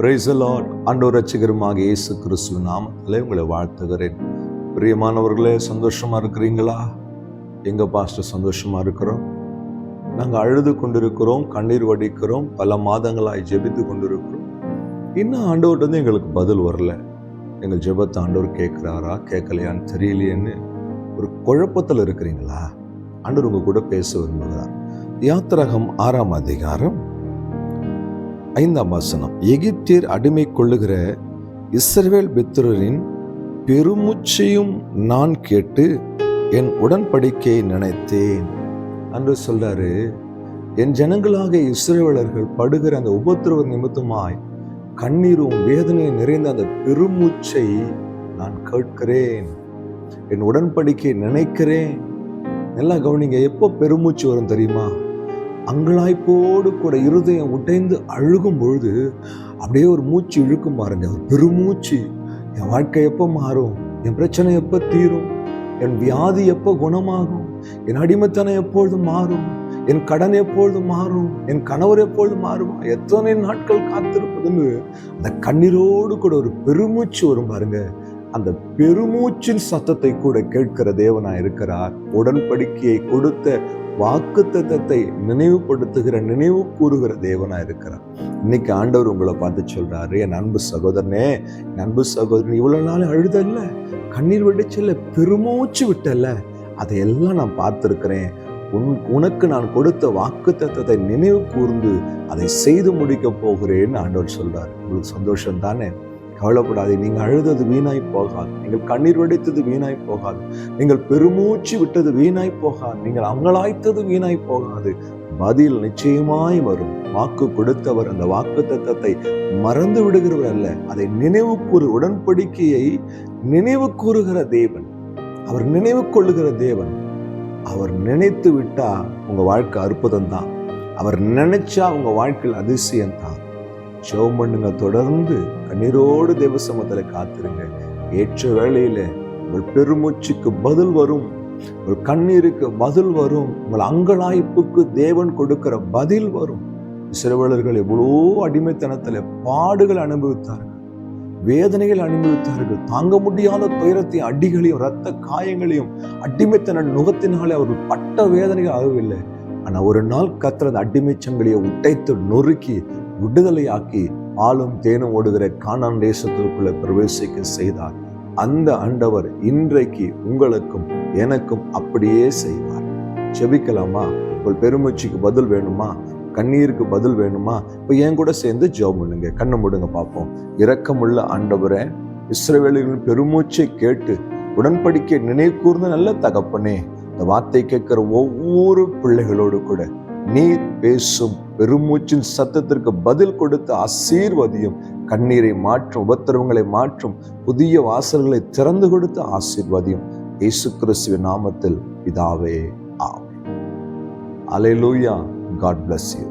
பிரைசலாட் ஆண்டவர் ரட்சகருமாக இயேசு கிறிஸ்துவ நாமத்தில் உங்களை வாழ்த்துகிறேன். பிரியமானவர்களே சந்தோஷமாக இருக்கிறீங்களா? எங்கள் பாஸ்டர் சந்தோஷமாக இருக்கிறோம்? நாங்கள் அழுது கொண்டிருக்கிறோம் கண்ணீர் வடிக்கிறோம் பல மாதங்களாய் ஜெபித்து கொண்டிருக்கிறோம். இன்னும் ஆண்டவர்கிட்ட வந்து எங்களுக்கு பதில் வரல. எங்கள் ஜெபத்தை ஆண்டவர் கேட்குறாரா கேட்கலையான்னு தெரியலையேன்னு ஒரு குழப்பத்தில் இருக்கிறீங்களா? ஆண்டவர் உங்க கூட பேச விரும்புகிறார். யாத்திரகம் ஆறாம் அதிகாரம் ஐந்தாம் வசனம். எகிப்தியர் அடிமை கொள்ளுகிற இஸ்ரவேல் பித்திரரின் பெருமூச்சையும் நான் கேட்டு என் உடன்படிக்கையை நினைத்தேன். என்று சொல்றாரு என் ஜனங்களாக இஸ்ரேவலர்கள் படுகிற அந்த உபத்திரவ நிமித்தமாய் கண்ணீரும் வேதனையும் நிறைந்த அந்த பெருமூச்சை நான் கேட்கிறேன். என் உடன்படிக்கையை நினைக்கிறேன். நல்லா கவனிங்க எப்போ பெருமூச்சு வரும் தெரியுமா? அங்கலாய்ப்போடு கூட இருதயம் உடைந்து அழுகும் பொழுது அப்படியே ஒரு மூச்சு இழுக்கும் பாருங்க. ஒரு பெருமூச்சு. என் வாழ்க்கை எப்போ மாறும்? என் பிரச்சனை எப்போ தீரும்? என் வியாதி எப்போ குணமாகும்? என் அடிமைத்தனம் எப்பொழுது மாறும்? என் கடன் எப்பொழுது மாறும்? என் கணவர் எப்பொழுது மாறுமா? எத்தனை நாட்கள் காத்திருப்பதுன்னு அந்த கண்ணீரோடு கூட ஒரு பெருமூச்சு வரும் பாருங்க. அந்த பெருமூச்சின் சத்தத்தை கூட கேட்கிற தேவனா இருக்கிறார். உடன்படிக்கையை கொடுத்த வாக்கு தத்தத்தை நினைவுபடுத்துகிற நினைவு கூறுகிற தேவனா இருக்கிறார். இன்னைக்கு ஆண்டவர் உங்களை பார்த்து சொல்றாரு என் அன்பு சகோதரனே என் அன்பு சகோதரன் இவ்வளவு நாள் அழுதல்ல கண்ணீர் வெடிச்சல்ல பெருமூச்சு விட்டல்ல அதையெல்லாம் நான் பார்த்துருக்கிறேன். உன் உனக்கு நான் கொடுத்த வாக்கு தத்தத்தை நினைவு கூர்ந்து அதை செய்து முடிக்கப் போகிறேன்னு ஆண்டவர் சொல்கிறார் உங்களுக்கு சந்தோஷம் தானே கவலைப்படாது. நீங்கள் அழுதது வீணாய் போகாது. நீங்கள் கண்ணீர் வடித்தது வீணாய் போகாது. நீங்கள் பெருமூச்சு விட்டது வீணாய் போகாது. நீங்கள் அங்கலாய்த்தது வீணாய் போகாது. பதில் நிச்சயமாய் வரும். வாக்கு கொடுத்தவர் அந்த வாக்கு தத்தத்தை மறந்து விடுகிறவர் அல்ல. அதை நினைவு கூறு உடன்படிக்கையை நினைவு கூறுகிற தேவன். அவர் நினைவு கொள்ளுகிற தேவன். அவர் நினைத்து விட்டா உங்க வாழ்க்கை அற்புதம் தான் அவர் நினைச்சா உங்க வாழ்க்கையில் அதிசயம் தான் ஜெபம் பண்ணுங்க தொடர்ந்து கண்ணீரோடு தேவசமத்துல காத்திருங்க. ஏற்ற வேளையில் உங்கள் பெருமூச்சுக்கு பதில் வரும். உங்கள் கண்ணீருக்கு பதில் வரும். உங்கள் அங்கலாய்ப்புக்கு தேவன் கொடுக்கிற பதில் வரும். சிறுவலர்கள் எவ்வளோ அடிமைத்தனத்தில் பாடுகள் அனுபவித்தார்கள். வேதனைகள் அனுபவித்தார்கள். தாங்க முடியாத துயரத்தையும் அடிகளையும் இரத்த காயங்களையும் அடிமைத்தன நுகத்தினாலே அவர்கள் பட்ட வேதனைகள் ஆகவில்லை. ஆனால் ஒரு நாள் கத்துறது அடிமை உடைத்து நொறுக்கி விடுதலையாக்கி ஆளும் தேனும் ஓடுகிற கானான் தேசத்திற்குள்ள பிரவேசிக்க செய்தார். அந்த ஆண்டவர் இன்றைக்கு உங்களுக்கும் எனக்கும் அப்படியே செய்வார். செபிக்கலாமா? உங்கள் பெருமூச்சுக்கு பதில் வேணுமா? கண்ணீருக்கு பதில் வேணுமா? இப்போ என் கூட சேர்ந்து ஜெபம் பண்ணுங்க. கண்ணை முடுங்க பார்ப்போம். இரக்கமுள்ள ஆண்டவரை இஸ்ரவேலிகளின் பெருமூச்சை கேட்டு உடன்படிக்கை நினைவு கூர்ந்த நல்ல தகப்பனே இந்த வார்த்தை கேட்கிற ஒவ்வொரு பிள்ளைகளோடு கூட நீர் பேசும் பெருமூச்சின் சத்தத்திற்கு பதில் கொடுத்து ஆசீர்வதியும். கண்ணீரை மாற்றும் உபத்திரவங்களை மாற்றும் புதிய வாசல்களை திறந்து கொடுத்து ஆசீர்வதியும். இயேசு கிறிஸ்துவின் நாமத்தில் பிதாவே ஆமே அலையிலூயா காட் பிளஸ் யூ